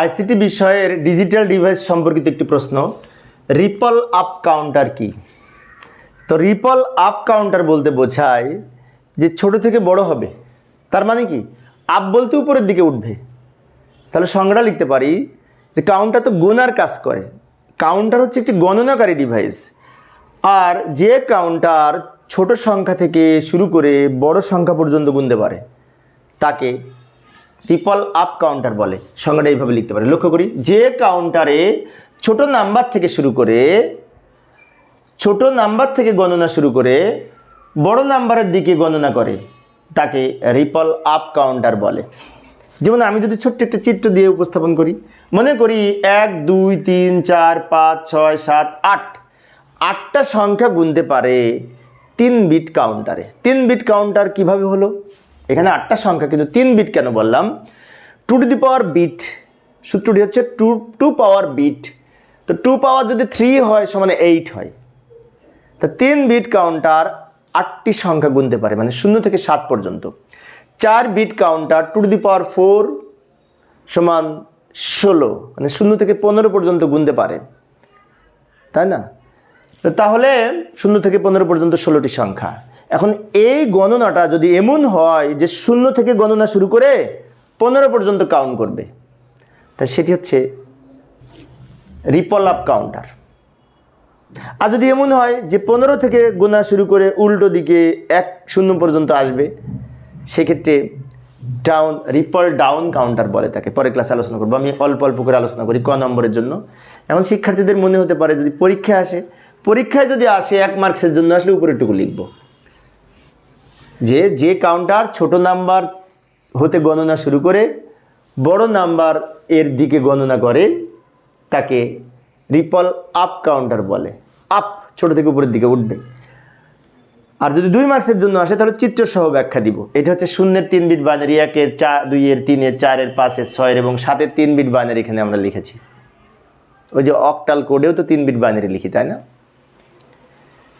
ICT বিষয়ের digital device সম্পর্কিত একটি প্রশ্ন, রিপল আপ কাউন্টার কি? তো রিপল আপ কাউন্টার বলতে বোঝায় যে ছোট থেকে বড় হবে। তার মানে কি? আপ বলতে উপরের দিকে উঠবে। তাহলে সংজ্ঞা লিখতে পারি যে কাউন্টার তো গোনার কাজ করে। কাউন্টার হচ্ছে একটি গণনাকারী ডিভাইস। আর যে কাউন্টার ছোট সংখ্যা থেকে শুরু করে বড় সংখ্যা পর্যন্ত গুনতে পারে, তাকে ট্রিপল আপ কাউন্টার বলে। সংজ্ঞাটা এইভাবে লিখতে পারে। লক্ষ্য করি, যে কাউন্টারে ছোট নাম্বার থেকে শুরু করে, ছোট নাম্বার থেকে গণনা শুরু করে, বড় নাম্বারের দিকে গণনা করে, তাকে রিপল আপ কাউন্টার বলে। যেমন আমি যদি ছোট্ট একটা চিত্র দিয়ে উপস্থাপন করি, মনে করি এক, দুই, তিন, চার, পাঁচ, ছয়, সাত, আট। আটটা সংখ্যা গুনতে পারে তিন বিট কাউন্টারে তিন বিট কাউন্টার কীভাবে হলো? এখানে আটটা সংখ্যা, কিন্তু তিন বিট কেন বললাম? Two to the power bit সূত্রটি হচ্ছে টু টু পাওয়ার বিট তো টু পাওয়ার যদি থ্রি হয়, সমানে এইট হয়। তা তিন বিট কাউন্টার আটটি সংখ্যা গুনতে পারে মানে শূন্য থেকে সাত পর্যন্ত। চার bit counter two to the power four সমান ষোলো মানে শূন্য থেকে পনেরো পর্যন্ত গুনতে পারে। তাই না? তাহলে শূন্য থেকে পনেরো পর্যন্ত ষোলোটি সংখ্যা। এখন এই গণনাটা যদি এমন হয় যে শূন্য থেকে গণনা শুরু করে পনেরো পর্যন্ত কাউন্ট করবে, তা সেটি হচ্ছে রিপল আপ কাউন্টার আর যদি এমন হয় যে পনেরো থেকে গোনা শুরু করে উল্টো দিকে এক শূন্য পর্যন্ত আসবে, সেক্ষেত্রে ডাউন রিপল ডাউন কাউন্টার বলে তাকে। পরে ক্লাসে আলোচনা করব। আমি অল্প অল্প করে আলোচনা করি ক নম্বরের জন্য। এমন শিক্ষার্থীদের মনে হতে পারে যদি পরীক্ষায় আসে, পরীক্ষায় যদি আসে এক মার্কসের জন্য, আসলে উপরেরটুকু লিখব। যে যে কাউন্টার ছোট নাম্বার হতে গণনা শুরু করে, বড় নাম্বার এর দিকে গণনা করে, তাকে রিপল আপ কাউন্টার বলে। আপ ছোট থেকে উপরের দিকে উঠবে। আর যদি দুই মার্কসের জন্য আসে, তাহলে চিত্র সহ ব্যাখ্যা দিব। এটা হচ্ছে শূন্যের তিন বিট বাইনারি একের চা, দুইয়ের তিনের, চারের, পাঁচের, ছয়ের এবং সাতের তিন বিট বাইনারি এখানে আমরা লিখেছি। ওই যে অকটাল কোডেও তো তিন বিট বাইনারি লিখি, তাই না?